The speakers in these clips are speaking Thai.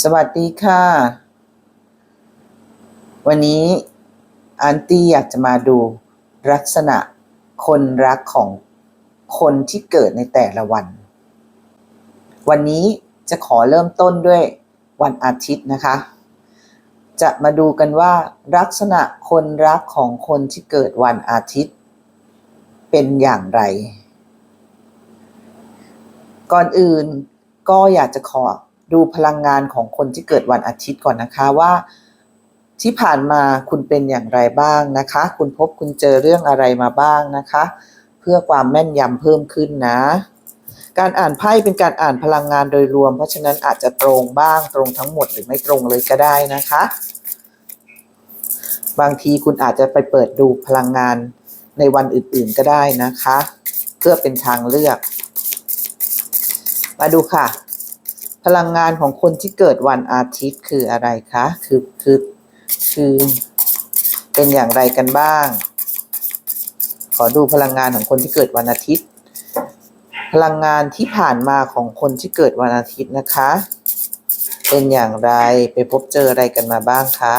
สวัสดีค่ะ วันนี้อันตี้อยากจะมาดูลักษณะคนรักของคนที่เกิดในแต่ละวัน วันนี้จะขอเริ่มต้นด้วยวันอาทิตย์นะคะ จะมาดูกันว่าลักษณะคนรักของคนที่เกิดวันอาทิตย์ เป็นอย่างไร ก่อนอื่นก็อยากจะขอ ดูพลังงานของคนที่เกิดวันอาทิตย์ก่อนนะคะว่า ที่ผ่านมาคุณเป็นอย่างไรบ้างนะคะ คุณพบคุณเจอเรื่องอะไรมาบ้างนะคะ เพื่อความแม่นยำเพิ่มขึ้นนะ การอ่านไพ่เป็นการอ่านพลังงานโดยรวม เพราะฉะนั้นอาจจะตรงบ้างตรงทั้งหมดหรือไม่ตรงเลยก็ได้นะคะ บางทีคุณอาจจะไปเปิดดูพลังงานในวันอื่นๆก็ได้นะคะ เพื่อเป็นทางเลือก มาดูค่ะ พลังงานของคนที่เกิดวันอาทิตย์คืออะไรคะ คือคือคือเป็นอย่างไรกันบ้าง ขอดูพลังงานของคนที่เกิดวันอาทิตย์ พลังงานที่ผ่านมาของคนที่เกิดวันอาทิตย์นะคะ เป็นอย่างไรไปพบเจออะไรกันมาบ้างคะ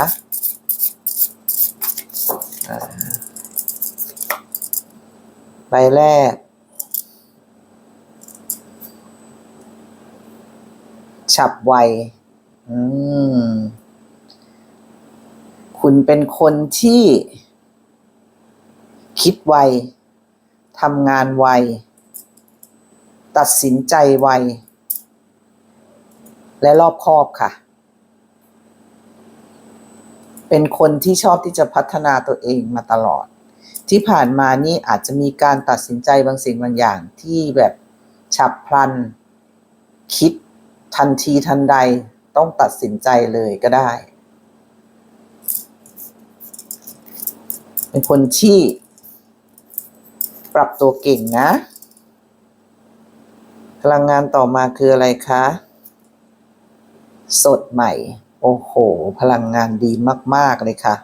ใบแรก ฉับไว อืม คุณเป็นคนที่ คิดไว ทำงานไว ตัดสินใจไว และรอบคอบค่ะ เป็นคนที่ชอบที่จะพัฒนาตัวเองมาตลอด ที่ผ่านมานี่อาจจะมีการตัดสินใจบางสิ่งบางอย่างที่แบบฉับพลัน คิด ทันทีทันใดต้องตัดสินใจเลยก็ได้ เป็นคนที่ ปรับตัวเก่งนะ พลังงานต่อมาคืออะไรคะ สดใหม่ โอ้โห พลังงานดีมาก ๆ เลยค่ะ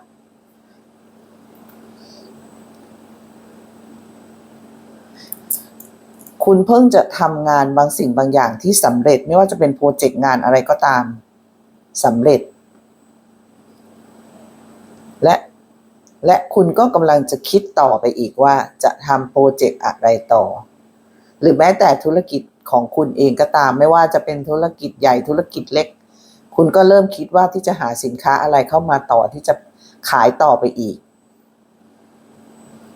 คุณเพิ่งจะทำงานบางสิ่งบางอย่างที่สำเร็จไม่ว่าจะเป็นโปรเจกต์งานอะไรก็ตามสำเร็จ และและคุณก็กำลังจะคิดต่อไปอีกว่าจะทำโปรเจกต์อะไรต่อ หรือแม้แต่ธุรกิจของคุณเองก็ตาม ไม่ว่าจะเป็นธุรกิจใหญ่ธุรกิจเล็ก คุณก็เริ่มคิดว่าที่จะหาสินค้าอะไรเข้ามาต่อที่จะขายต่อไปอีก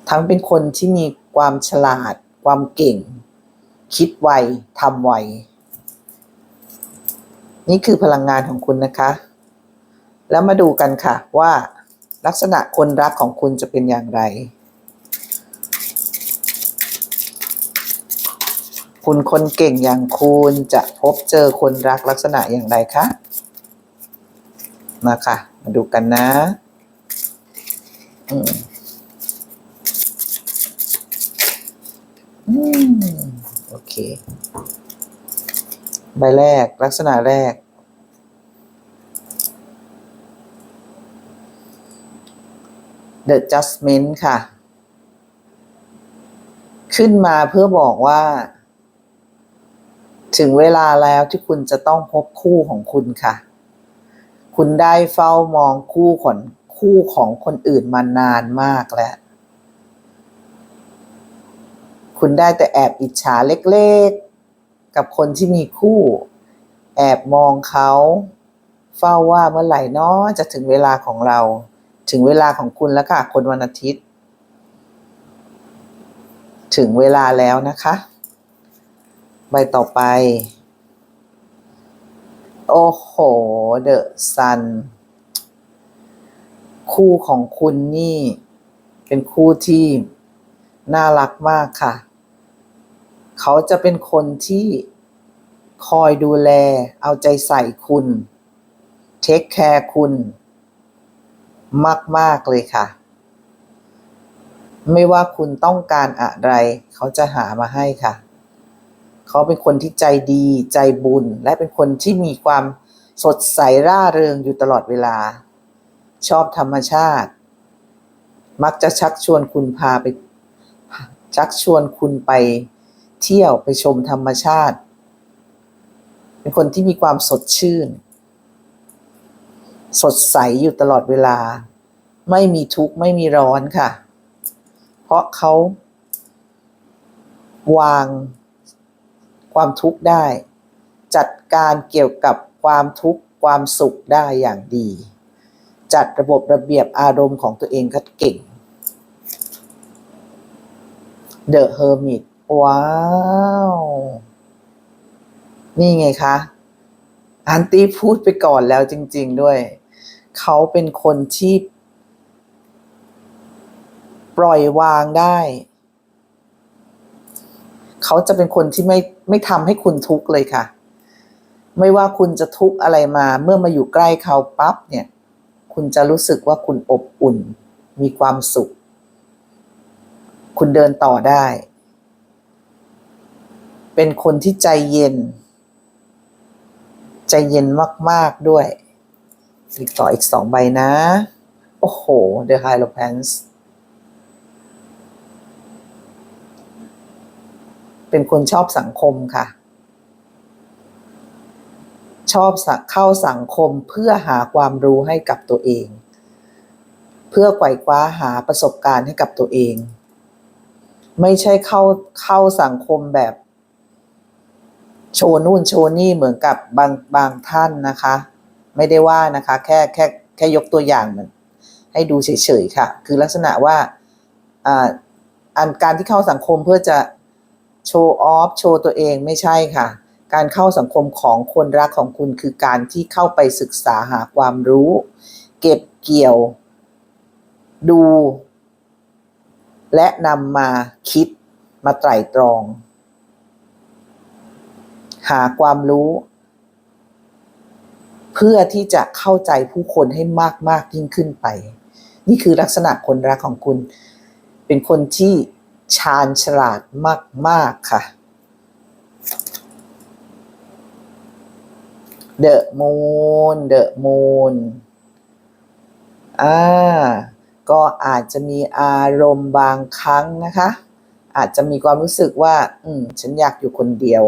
ทั้งเป็นคนที่มีความฉลาด ความเก่ง คิดไวทำไว นี่คือพลังงานของคุณนะคะ แล้วมาดูกันค่ะว่าลักษณะคนรักของคุณจะเป็นอย่างไร คุณคนเก่งอย่างคุณจะพบเจอคนรักลักษณะอย่างไรคะ มาค่ะ มาดูกันนะอืมอืม โอเค ใบแรกลักษณะแรก The Judgment ค่ะ ขึ้นมาเพื่อบอกว่า ถึงเวลาแล้วที่คุณจะต้องพบคู่ของคุณค่ะ คุณได้เฝ้ามองคู่ของคู่ของคนอื่นมานานมากแล้ว คุณได้แต่แอบอิจฉาเล็กๆ กับคนที่มีคู่ แอบมองเขา เฝ้าว่าเมื่อไหร่นาะจะถึงเวลาของเรา ถึงเวลาของคุณแล้วค่ะ คนวันอาทิตย์ ถึงเวลาแล้วนะคะ ใบต่อไป โอ้โห เดอะซัน คู่ของคุณนี่ เป็นคู่ที่น่ารักมากค่ะ เขาจะเป็นคนที่คอยดูแล เอาใจใส่คุณเทคแคร์คุณ มาก ๆ เลยค่ะ ไม่ว่าคุณต้องการอะไร เขาจะหามาให้ค่ะ เขาเป็นคนที่ใจดีใจบุญ และเป็นคนที่มีความสดใสร่าเริงอยู่ตลอดเวลา ชอบธรรมชาติ มักจะชักชวนคุณพาไป ชักชวนคุณไป เที่ยวไปชมธรรมชาติ เป็นคนที่มีความสดชื่น สดใสอยู่ตลอดเวลา ไม่มีทุกข์ไม่มีร้อนค่ะ เพราะเขา วางความทุกข์ได้ จัดการเกี่ยวกับความทุกข์ความสุขได้อย่างดี จัดระบบระเบียบอารมณ์ของตัวเองก็เก่ง The Hermit ว้าว นี่ไงคะอันตี้พูดไปก่อนแล้วจริง ๆ ด้วย เขาเป็นคนที่ ปล่อยวางได้ เขาจะเป็นคนที่ไม่ไม่ทำให้คุณทุกข์เลยค่ะ ไม่ว่าคุณจะทุกข์อะไรมา เมื่อมาอยู่ใกล้เขาปั๊บเนี่ย คุณจะรู้สึกว่าคุณอบอุ่น มีความสุข คุณเดินต่อได้ เป็นคนที่ใจเย็น ใจเย็นมาก ๆ ด้วยอีกต่ออีกสองใบนะ โอ้โห The Hierophant เป็นคนชอบสังคมค่ะ ชอบเข้าสังคมเพื่อหาความรู้ให้กับตัวเอง เพื่อไกวคว้าหาประสบการณ์ให้กับตัวเอง ไม่ใช่เข้าเข้าสังคมแบบ โชว์นู่นโชว์นี่เหมือนกับบางบางท่านนะคะ ไม่ได้ว่านะคะ แค่แค่แค่ยกตัวอย่างมันให้ดูเฉยๆค่ะ คือลักษณะว่าอ่าอันการที่เข้าสังคมเพื่อจะโชว์ออฟโชว์ตัวเองไม่ใช่ค่ะ การเข้าสังคมของคนรักของคุณคือการที่เข้าไปศึกษาหาความรู้ เก็บเกี่ยว ดู และนำมาคิดมาไตร่ตรอง หาความรู้ เพื่อที่จะเข้าใจผู้คนให้มากมากยิ่งขึ้นไป นี่คือลักษณะคนรักของคุณ เป็นคนที่ชาญฉลาดมาก ๆ ค่ะ The Moon The Moon อ่า ก็อาจจะมีอารมณ์บางครั้งนะคะ อาจจะมีความรู้สึกว่า อืม ฉันอยากอยู่คนเดียว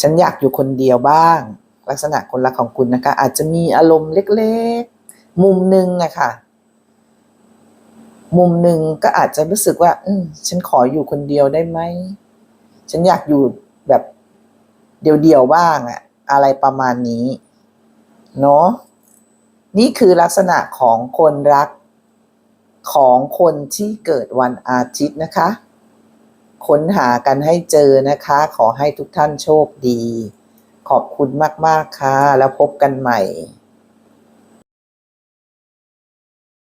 ฉันอยากอยู่คนเดียวบ้าง ลักษณะคนรักของคุณนะคะ อาจจะมีอารมณ์เล็กๆ มุมหนึ่งอะค่ะ มุมหนึ่งก็อาจจะรู้สึกว่า อืฉันขออยู่คนเดียวได้ไหม ฉันอยากอยู่แบบเดี่ยวๆบ้างอะอะไรประมาณนี้ เนาะนี่คือลักษณะของคนรักของคนที่เกิดวันอาทิตย์นะคะ ค้นหากันให้เจอนะคะ ขอให้ทุกท่านโชคดี ขอบคุณมาก ๆ ค่ะ แล้วพบกันใหม่